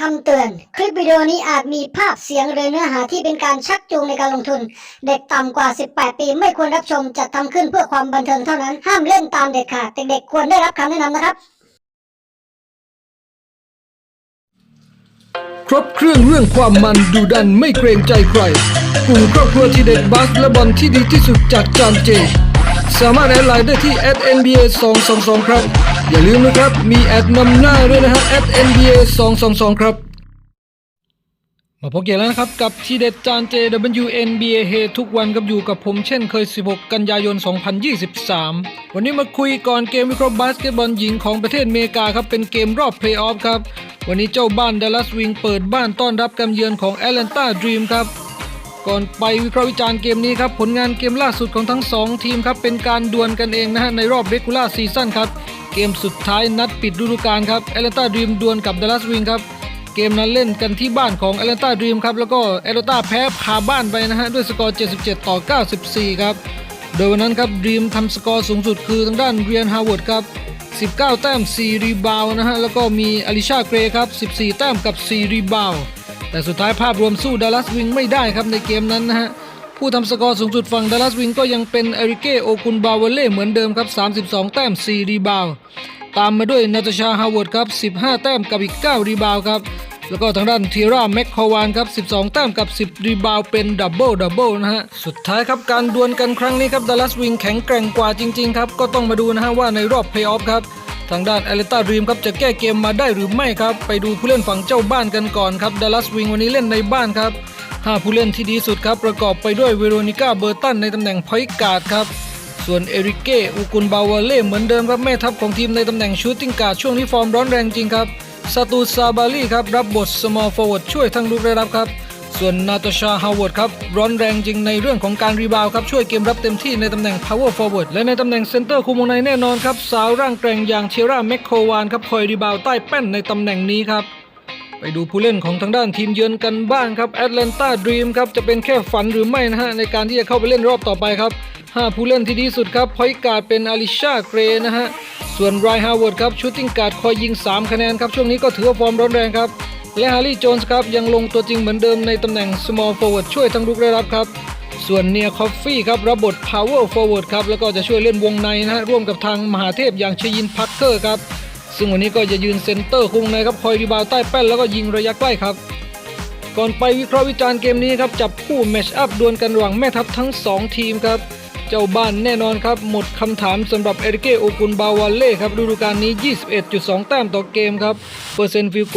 คำเตือน คลิปวิดีโอนี้อาจมีภาพเสียงหรือเนื้อหาที่เป็นการชักจูงในการลงทุน เด็กต่ำกว่า 18 ปีไม่ควรรับชมจัดทำขึ้นเพื่อความบันเทิงเท่านั้น ห้ามเล่นตามเด็ดขาดเด็กๆควรได้รับคำแนะนำนะครับ ครบเครื่องเรื่องความมันดูดันไม่เกรงใจใคร กลุ่มครอบครัวที่เด็ดบัสและบอลที่ดีที่สุดจากจานเจ สามารถแอดไลน์ได้ที่ @nba 222ครับ อย่าลืมนะครับ มีแอดนำหน้าด้วยนะฮะแอด @nba 222 ครับ มาพบกันแล้วนะครับ กับทีเด็ดจานเจ WNBA เฮทุกวันกับอยู่กับผมเช่นเคย 16 กันยายน 2023 วันนี้มาคุยก่อนเกมวิเคราะห์บาสเกตบอลหญิงของประเทศอเมริกาครับ เป็นเกมรอบเพลย์ออฟครับ วันนี้เจ้าบ้านดัลลัสวิงเปิดบ้านต้อนรับการเยือนของแอตแลนตาดรีมครับก่อนไปวิเคราะห์วิจารณ์เกมนี้ครับ ผลงานเกมล่าสุดของทั้ง 2 ทีมครับ เป็นการดวลกันเองนะฮะในรอบเรกูล่าซีซั่นครับ เกมสุดท้ายนัดปิดฤดูกาลครับแอตแลนตาดรีมดวลกับดัลลัสวิงครับเกมนั้นเล่นกันที่บ้านของแอตแลนตาดรีมครับแล้วก็แอตแลนตาแพ้คาบ้านไปนะฮะด้วยสกอร์ 77 ต่อ 94 ครับ โดยวันนั้นครับดรีมทำสกอร์สูงสุดคือทางด้านเรียนฮาวเวิร์ดครับ 19 แต้ม 4 รีบาวนะฮะแล้วก็มีอลิชาเกรครับ 14 แต้มกับ 4 รีบาวแต่สุดท้ายภาพรวมสู้ดัลลัสวิงไม่ได้ครับในเกมนั้นนะฮะ ผู้ทำสกอร์สูงสุดฝั่งดัลลัสวิงก็ยังเป็นเอริเกโอกุนบาวเล่เหมือนเดิมครับ 32 แต้ม 4 รีบาว ตามมาด้วยนาตาชาฮาวเวิร์ดครับ 15 แต้มกับอีก 9 รีบาวครับ แล้วก็ทางด้านทีราแม็กคาวานครับ 12 แต้มกับ 10 รีบาวเป็นดับเบิลดับเบิลนะฮะ สุดท้ายครับการดวลกันครั้งนี้ครับดัลลัสวิงแข็งแกร่งกว่าจริงๆครับ ก็ต้องมาดูนะฮะว่าในรอบเพลย์ออฟครับทางด้านแอลนตารีมครับจะแก้เกมมาได้หรือไม่ครับ ไปดูผู้เล่นฝั่งเจ้าบ้านกันก่อนครับดัลลัสวิงวันนี้เล่นในบ้านครับ 5 ผู้เล่นที่ดีสุดครับ ประกอบไปด้วยเวโรนิก้าเบอร์ตันในตำแหน่งพอยการ์ดครับ ส่วนเอริเกอูกุนบาวาเล่เหมือนเดิมครับแม่ทัพของทีมในตำแหน่งชูตติ้งการ์ดช่วงนี้ฟอร์มร้อนแรงจริงครับซาตูซาบาลีครับรับบท small forward ช่วยทั้งรุกและรับครับส่วนนาตาชาฮาวเวิร์ดครับร้อนแรงจริงในเรื่องของการรีบาวครับช่วยเกมรับเต็มที่ในตำแหน่ง power forward และในตำแหน่งเซนเตอร์คุมงในแน่นอนครับ สาวร่างแกร่งอย่างเทียร่าแมคโควานครับคอยรีบาวใต้แป้นในตำแหน่งนี้ครับ ไปดูผู้เล่นของทางด้านทีมเยือนกันบ้างครับแอตแลนตาดรีมครับจะเป็นแค่ฝันหรือไม่นะฮะในการที่จะเข้าไปเล่นรอบต่อไปครับ 5 ผู้เล่นที่ดีสุดครับพอยการ์ดเป็นอลิชาเกรนะฮะส่วนไรฮาวเวิร์ดครับชูตติ้งการ์ดคอยยิง 3 คะแนนครับช่วงนี้ก็ถือว่าฟอร์มร้อนแรงครับและฮาร์รี่โจนส์ครับยังลงตัวจริงเหมือนเดิมในตำแหน่ง small forward ช่วยทั้งรุกและรับครับ ส่วนเนียคอฟฟี่ครับรับบท power forward ครับแล้วก็จะช่วยเล่นวงในนะฮะร่วมกับทางมหาเทพอย่างชยินพักเกอร์ครับ ซึ่งวันนี้ก็จะยืนเซนเตอร์คุมในครับคอยรีบาวใต้แป้นแล้วก็ยิงระยะใกล้ครับ ก่อนไปวิเคราะห์วิจารณ์เกมนี้ครับจับคู่แมชอัพดวลกันระหว่างแม่ทัพทั้ง 2 ทีมครับเจ้าบ้านแน่นอนครับหมดคำถามสำหรับเอริเกโอกุนบาวาเล่ครับฤดูกาลนี้ 21.2 แต้มต่อเกมครับเปอร์เซ็นต์ฟิลโก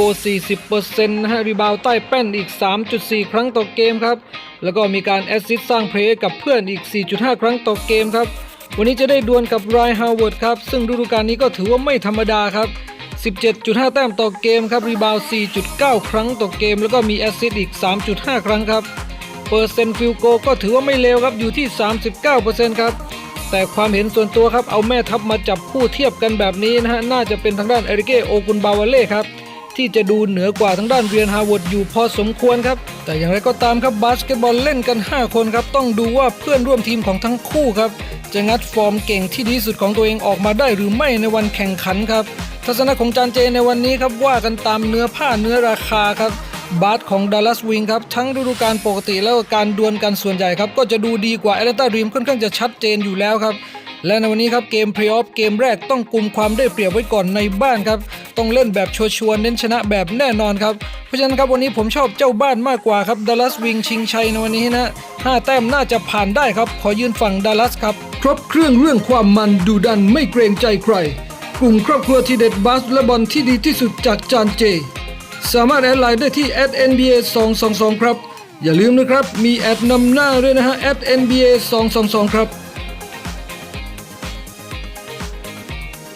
40%นะฮะรีบาวใต้แป้นอีก 3.4 ครั้งต่อเกมครับแล้วก็มีการแอสซิสต์สร้างเพลย์กับเพื่อนอีก 4.5 ครั้งต่อเกมครับ วันนี้จะได้ดวลกับไรฮาวเวิร์ดครับ ซึ่งฤดูกาลนี้ก็ถือว่าไม่ธรรมดาครับ 17.5 แต้มต่อเกมครับ รีบาวด์4.9 ครั้งต่อเกม แล้วก็มีแอสซิสต์อีก 3.5 ครั้งครับ เปอร์เซ็นต์ฟิลโกก็ถือว่าไม่เลวครับ อยู่ที่ 39%ครับ แต่ความเห็นส่วนตัวครับ เอาแม่ทัพมาจับคู่เทียบกันแบบนี้นะฮะ น่าจะเป็นทางด้านเอริเกโอกุนบาวาเล่ครับ ที่จะดูเหนือกว่าทางด้านเรียนฮาวเวิร์ดอยู่พอสมควรครับ แต่อย่างไรก็ตามครับบาสเกตบอลเล่นกัน 5 คนครับ ต้องดูว่าเพื่อนร่วมทีมของทั้งคู่ครับ จะงัดฟอร์มเก่งที่ดีสุดของตัวเองออกมาได้หรือไม่ในวันแข่งขันครับ ทัศนะของจานเจในวันนี้ครับว่ากันตามเนื้อผ้าเนื้อราคาครับบาสของดัลลัสวิงครับ ทั้งฤดูกาลปกติแล้วก็การดวลกันส่วนใหญ่ครับ ก็จะดูดีกว่าแอตแลนตาดรีมค่อนข้างจะชัดเจนอยู่แล้วครับ และในวันนี้ครับเกมเพลย์ออฟเกมแรกต้องกุมความได้เปรียบไว้ก่อนในบ้านครับ ต้องเล่นแบบชัวร์ๆเน้นชนะแบบแน่นอนครับ เพราะฉะนั้นครับวันนี้ผมชอบเจ้าบ้านมากกว่าครับดัลลัสวิงชิงชัยในวันนี้นะห้าแต้มน่าจะผ่านได้ครับ ขอยืนฝั่งดัลลัสครับ ครบเครื่องเรื่องความมันดูดันไม่เกรงใจใคร กลุ่มครอบครัวที่เด็ดบาสและบอลที่ดีที่สุดจากจานเจ สามารถแอดไลน์ได้ที่ @nba 222ครับ อย่าลืมนะครับมีแอดนำหน้าด้วยนะฮะ @nba 222ครับ